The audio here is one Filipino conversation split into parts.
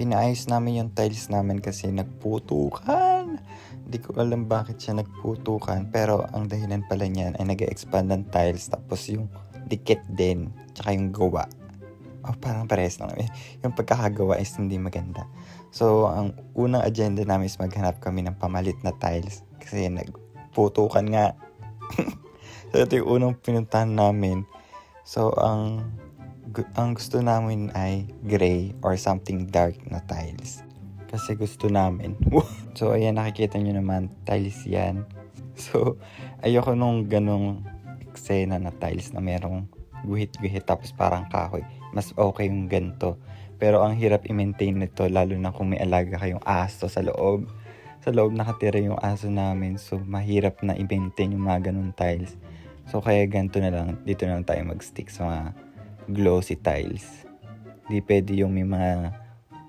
Pinaayos namin yung tiles namin kasi nagputukan. Hindi ko alam bakit siya nagputukan. Pero ang dahilan pala niyan ay nag expand ng tiles. Tapos yung dikit din. Tsaka yung gawa. Oh, parang pares lang. Eh, Yung pagkakagawa is hindi maganda. So, ang unang agenda namin is maghanap kami ng pamalit na tiles. Kasi nagputukan nga. so, ito yung unang pinuntahan namin. So, ang ang gusto namin ay gray or something dark na tiles. Kasi gusto namin. so, ayan, nakikita nyo naman, tiles yan. So, ayoko nung ganong eksena na tiles na merong guhit-guhit tapos parang kahoy. Mas okay yung ganito. Pero ang hirap i-maintain nito lalo na kung may alaga kayong aso sa loob. Sa loob nakatira yung aso namin so mahirap na i-maintain yung mga ganong tiles. So kaya ganito na lang, dito na lang tayo mag-stick sa mga glossy tiles. Di pwede yung may mga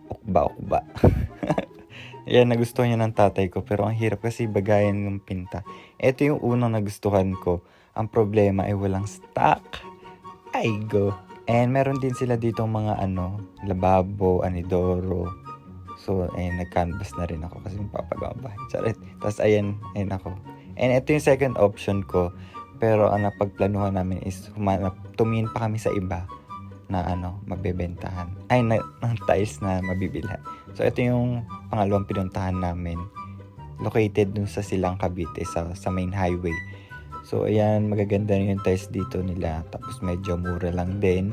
ukba-ukba. Yan, nagustuhan niya ng tatay ko pero ang hirap kasi bagayan ng pinta. Ito yung unang nagustuhan ko. Ang problema ay walang stock. Ay go. And meron din sila dito mga ano, lababo, anidoro. So, ayun, nag-canvas na rin ako kasi magpapagawa bahay. Charit. Tapos, ayan, ayun ako. And ito yung second option ko. Pero ang napagplanuhan namin is humanap, tumingin pa kami sa iba na ano, mabebentahan. Ay, na, ng tiles na mabibilhan. So, ito yung pangalawang pinuntahan namin. Located dun sa Silang Cavite, sa, sa main highway. So, ayan, magaganda rin yung tiles dito nila. Tapos, medyo mura lang din.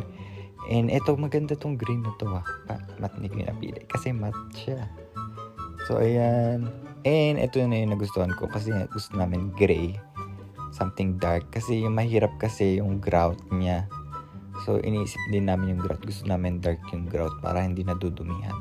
And ito, maganda tong green na to ah. Pa, mat yung napili. Kasi mat siya. So, ayan. And ito na yung nagustuhan ko. Kasi gusto namin gray. Something dark. Kasi yung mahirap kasi yung grout niya. So, iniisip din namin yung grout. Gusto namin dark yung grout para hindi nadudumihan.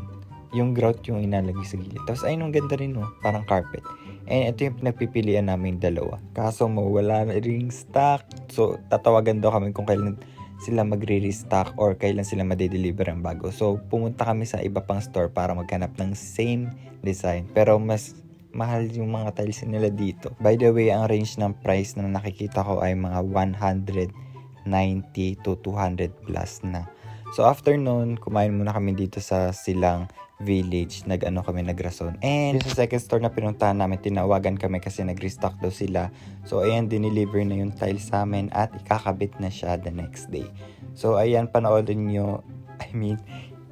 Yung grout yung inalagay sa gilid. Tapos, ayun, ang ganda rin, no? Parang carpet. And ito yung pinagpipilian namin dalawa. Kaso mawala na ring stock. So, tatawagan daw kami kung kailan sila magre-restock or kailan sila madedeliver ang bago. So, pumunta kami sa iba pang store para maghanap ng same design. Pero mas mahal yung mga tiles nila dito. By the way, ang range ng price na nakikita ko ay mga 190 to 200 plus na. So after nun, kumain muna kami dito sa Silang Village. Nag-ano kami, nagrason. And sa second store na pinuntahan namin, tinawagan kami kasi nag-restock daw sila. So ayan, dineliver na yung tiles sa amin at ikakabit na siya the next day. So ayan, panoorin nyo, I mean,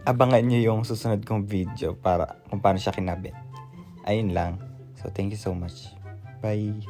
abangan nyo yung susunod kong video para kung paano siya kinabit. Ayun lang. So thank you so much. Bye!